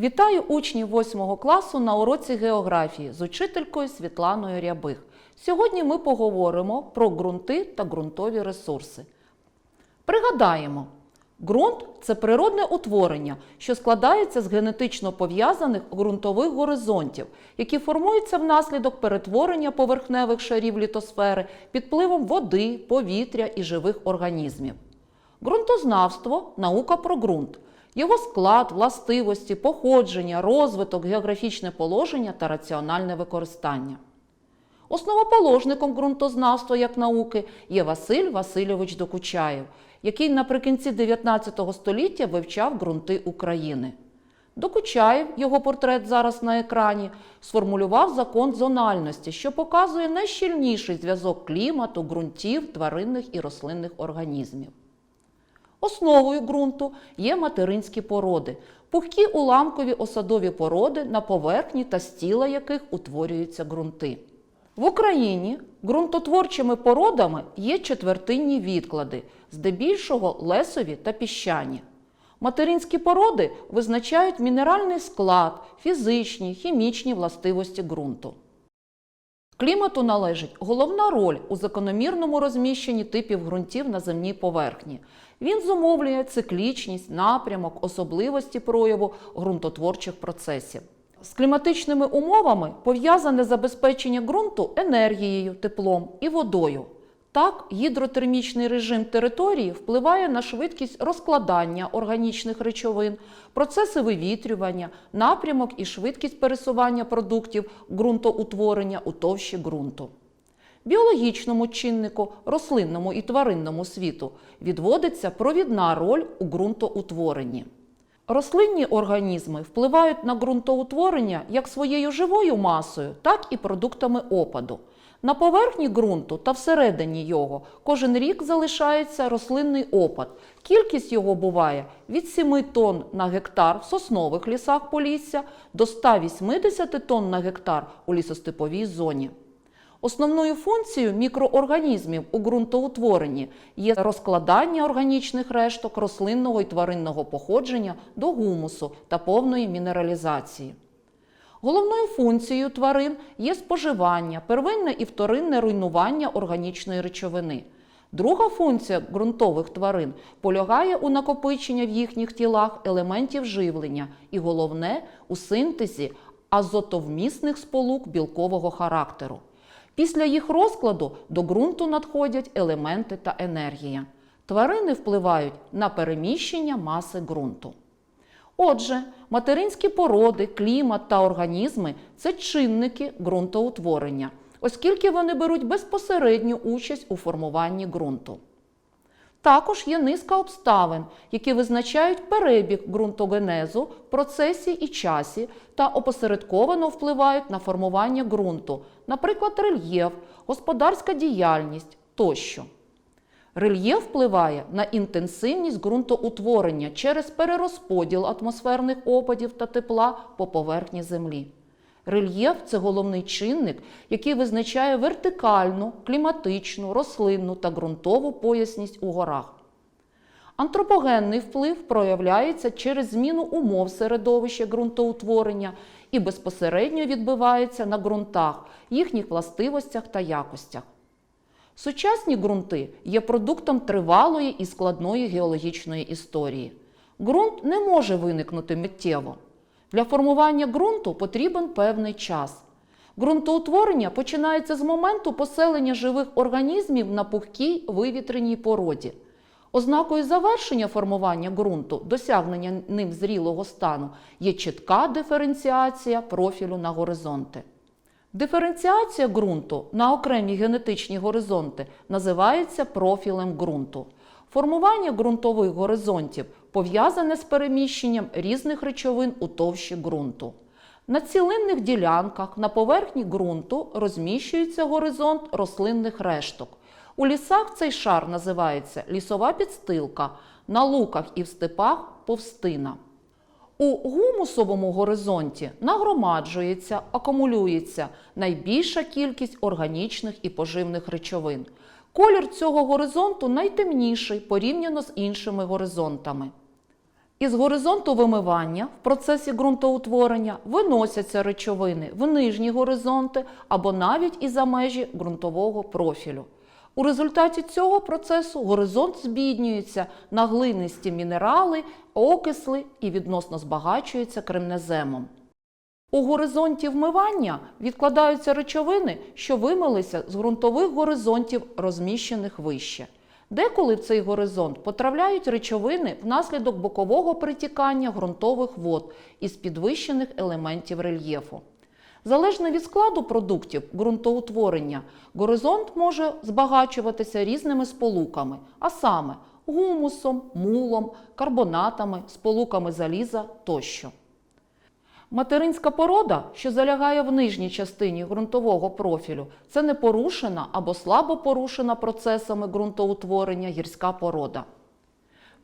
Вітаю учнів 8 класу на уроці географії з учителькою Світланою Рябих. Сьогодні ми поговоримо про ґрунти та ґрунтові ресурси. Пригадаємо, ґрунт це природне утворення, що складається з генетично пов'язаних ґрунтових горизонтів, які формуються внаслідок перетворення поверхневих шарів літосфери під впливом води, повітря і живих організмів. Ґрунтознавство наука про ґрунт, його склад, властивості, походження, розвиток, географічне положення та раціональне використання. Основоположником ґрунтознавства як науки є Василь Васильович Докучаєв, який наприкінці 19 століття вивчав ґрунти України. Докучаєв, його портрет зараз на екрані, сформулював закон зональності, що показує найщільніший зв'язок клімату, ґрунтів, тваринних і рослинних організмів. Основою ґрунту є материнські породи, пухкі уламкові осадові породи, на поверхні та стіла яких утворюються ґрунти. В Україні ґрунтотворчими породами є четвертинні відклади, здебільшого лесові та піщані. Материнські породи визначають мінеральний склад, фізичні, хімічні властивості ґрунту. Клімату належить головна роль у закономірному розміщенні типів ґрунтів на земній поверхні. Він зумовлює циклічність, напрямок, особливості прояву ґрунтотворчих процесів. З кліматичними умовами пов'язане забезпечення ґрунту енергією, теплом і водою. Так, гідротермічний режим території впливає на швидкість розкладання органічних речовин, процеси вивітрювання, напрямок і швидкість пересування продуктів ґрунтоутворення у товщі ґрунту. Біологічному чиннику, рослинному і тваринному світу відводиться провідна роль у ґрунтоутворенні. Рослинні організми впливають на ґрунтоутворення як своєю живою масою, так і продуктами опаду. На поверхні ґрунту та всередині його кожен рік залишається рослинний опад. Кількість його буває від 7 тонн на гектар в соснових лісах Полісся до 180 тонн на гектар у лісостеповій зоні. Основною функцією мікроорганізмів у ґрунтоутворенні є розкладання органічних решток рослинного і тваринного походження до гумусу та повної мінералізації. Головною функцією тварин є споживання, первинне і вторинне руйнування органічної речовини. Друга функція ґрунтових тварин полягає у накопиченні в їхніх тілах елементів живлення і головне у синтезі азотовмісних сполук білкового характеру. Після їх розкладу до ґрунту надходять елементи та енергія. Тварини впливають на переміщення маси ґрунту. Отже, материнські породи, клімат та організми це чинники ґрунтоутворення, оскільки вони беруть безпосередню участь у формуванні ґрунту. Також є низка обставин, які визначають перебіг ґрунтогенезу в процесі і часі та опосередковано впливають на формування ґрунту, наприклад, рельєф, господарська діяльність тощо. Рельєф впливає на інтенсивність ґрунтоутворення через перерозподіл атмосферних опадів та тепла по поверхні землі. Рельєф це головний чинник, який визначає вертикальну, кліматичну, рослинну та ґрунтову поясність у горах. Антропогенний вплив проявляється через зміну умов середовища ґрунтоутворення і безпосередньо відбивається на ґрунтах, їхніх властивостях та якостях. Сучасні ґрунти є продуктом тривалої і складної геологічної історії. Ґрунт не може виникнути миттєво. Для формування ґрунту потрібен певний час. Ґрунтоутворення починається з моменту поселення живих організмів на пухкій вивітреній породі. Ознакою завершення формування ґрунту, досягнення ним зрілого стану, є чітка диференціація профілю на горизонти. Диференціація ґрунту на окремі генетичні горизонти називається профілем ґрунту. Формування ґрунтових горизонтів пов'язане з переміщенням різних речовин у товщі ґрунту. На цілинних ділянках на поверхні ґрунту розміщується горизонт рослинних решток. У лісах цей шар називається лісова підстилка, на луках і в степах повстина. У гумусовому горизонті нагромаджується, акумулюється найбільша кількість органічних і поживних речовин. Колір цього горизонту найтемніший порівняно з іншими горизонтами. Із горизонту вимивання в процесі ґрунтоутворення виносяться речовини в нижні горизонти або навіть і за межі ґрунтового профілю. У результаті цього процесу горизонт збіднюється на глинисті мінерали, окисли і відносно збагачується кремнеземом. У горизонті вмивання відкладаються речовини, що вимилися з ґрунтових горизонтів, розміщених вище. Деколи в цей горизонт потрапляють речовини внаслідок бокового притікання ґрунтових вод із підвищених елементів рельєфу. Залежно від складу продуктів ґрунтоутворення, горизонт може збагачуватися різними сполуками, а саме гумусом, мулом, карбонатами, сполуками заліза тощо. Материнська порода, що залягає в нижній частині ґрунтового профілю, це непорушена або слабо порушена процесами ґрунтоутворення гірська порода.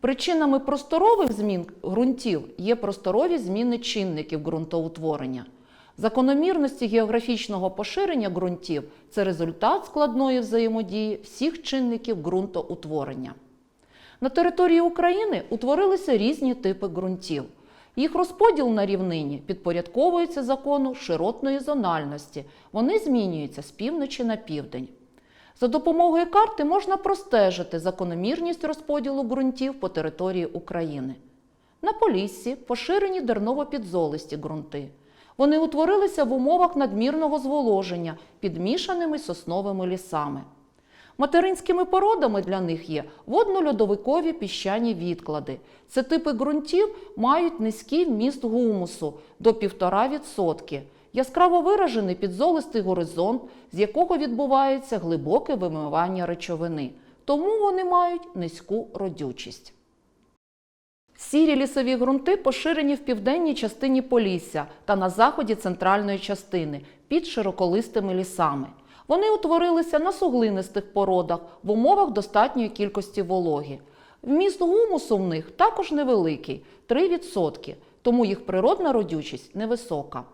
Причинами просторових змін ґрунтів є просторові зміни чинників ґрунтоутворення. Закономірності географічного поширення ґрунтів це результат складної взаємодії всіх чинників ґрунтоутворення. На території України утворилися різні типи ґрунтів. Їх розподіл на рівнині підпорядковується закону широтної зональності. Вони змінюються з півночі на південь. За допомогою карти можна простежити закономірність розподілу ґрунтів по території України. На Поліссі поширені дерново-підзолисті ґрунти. Вони утворилися в умовах надмірного зволоження підмішаними сосновими лісами. Материнськими породами для них є водно-льодовикові піщані відклади. Це типи ґрунтів мають низький вміст гумусу до 1,5%, яскраво виражений підзолистий горизонт, з якого відбувається глибоке вимивання речовини. Тому вони мають низьку родючість. Сірі лісові ґрунти поширені в південній частині Полісся та на заході центральної частини під широколистими лісами. Вони утворилися на суглинистих породах в умовах достатньої кількості вологи. Вміст гумусу в них також невеликий 3%, тому їх природна родючість невисока.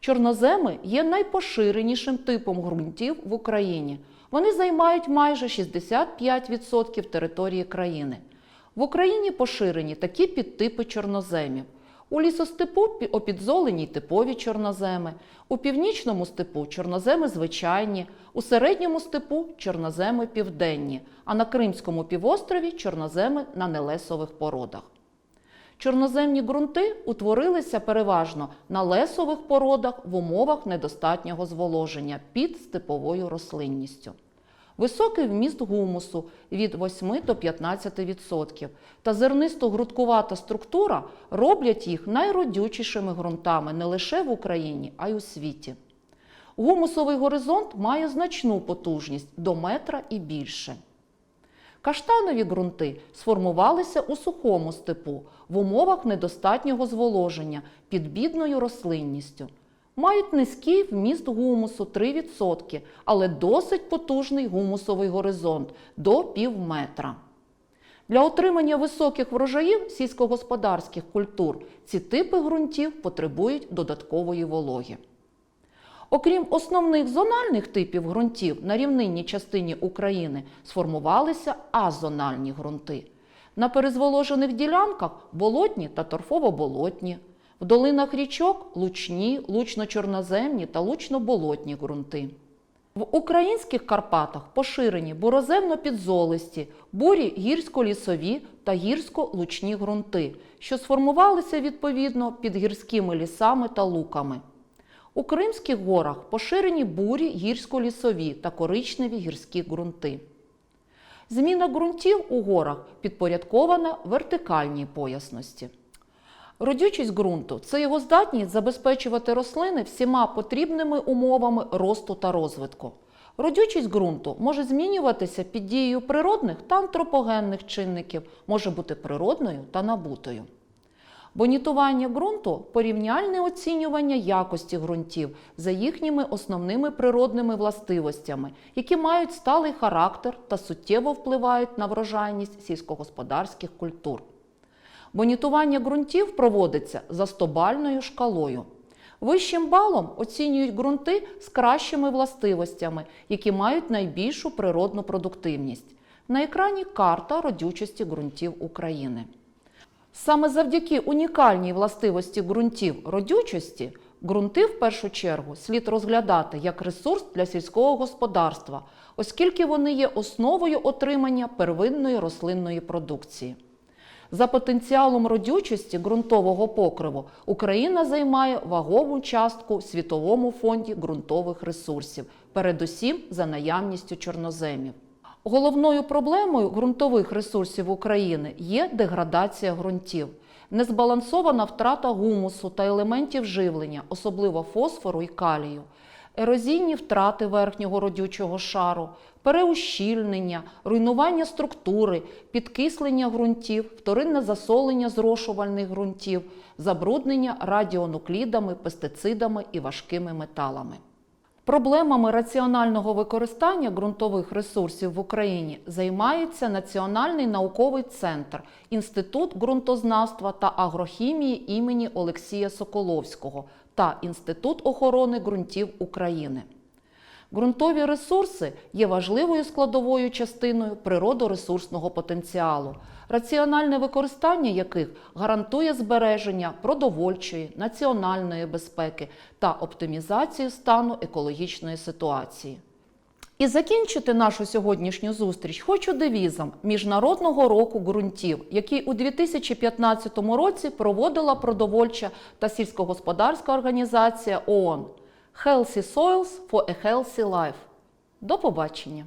Чорноземи є найпоширенішим типом ґрунтів в Україні. Вони займають майже 65% території країни. В Україні поширені такі підтипи чорноземів. У лісостепу опідзолені типові чорноземи, у північному степу чорноземи звичайні, у середньому степу чорноземи південні, а на Кримському півострові чорноземи на нелесових породах. Чорноземні ґрунти утворилися переважно на лесових породах в умовах недостатнього зволоження під степовою рослинністю. Високий вміст гумусу від 8 до 15% та зернисто-грудкувата структура роблять їх найродючішими ґрунтами не лише в Україні, а й у світі. Гумусовий горизонт має значну потужність до метра і більше. Каштанові ґрунти сформувалися у сухому степу в умовах недостатнього зволоження під бідною рослинністю. Мають низький вміст гумусу 3%, але досить потужний гумусовий горизонт до пів метра. Для отримання високих врожаїв сільськогосподарських культур ці типи ґрунтів потребують додаткової вологи. Окрім основних зональних типів ґрунтів на рівнинній частині України сформувалися азональні ґрунти. На перезволожених ділянках болотні та торфово-болотні, в долинах річок лучні, лучно-чорноземні та лучно-болотні ґрунти. В українських Карпатах поширені буроземно-підзолисті, бурі гірсько-лісові та гірсько-лучні ґрунти, що сформувалися відповідно під гірськими лісами та луками. У Кримських горах поширені бурі гірсько-лісові та коричневі гірські ґрунти. Зміна ґрунтів у горах підпорядкована вертикальній поясності. Родючість ґрунту це його здатність забезпечувати рослини всіма потрібними умовами росту та розвитку. Родючість ґрунту може змінюватися під дією природних та антропогенних чинників, може бути природною та набутою. Бонітування ґрунту порівняльне оцінювання якості ґрунтів за їхніми основними природними властивостями, які мають сталий характер та суттєво впливають на врожайність сільськогосподарських культур. Бонітування ґрунтів проводиться за стобальною шкалою. Вищим балом оцінюють ґрунти з кращими властивостями, які мають найбільшу природну продуктивність. На екрані карта родючості ґрунтів України. Саме завдяки унікальній властивості ґрунтів родючості, ґрунти в першу чергу слід розглядати як ресурс для сільського господарства, оскільки вони є основою отримання первинної рослинної продукції. За потенціалом родючості ґрунтового покриву Україна займає вагову частку в світовому фонді ґрунтових ресурсів, передусім за наявністю чорноземів. Головною проблемою ґрунтових ресурсів України є деградація ґрунтів, незбалансована втрата гумусу та елементів живлення, особливо фосфору і калію, ерозійні втрати верхнього родючого шару, переущільнення, руйнування структури, підкислення ґрунтів, вторинне засолення зрошувальних ґрунтів, забруднення радіонуклідами, пестицидами і важкими металами. Проблемами раціонального використання ґрунтових ресурсів в Україні займається Національний науковий центр, Інститут ґрунтознавства та агрохімії імені Олексія Соколовського та Інститут охорони ґрунтів України. Ґрунтові ресурси є важливою складовою частиною природоресурсного потенціалу, раціональне використання яких гарантує збереження продовольчої, національної безпеки та оптимізацію стану екологічної ситуації. І закінчити нашу сьогоднішню зустріч хочу девізом Міжнародного року ґрунтів, який у 2015 році проводила продовольча та сільськогосподарська організація ООН Healthy Soils for a Healthy Life. До побачення!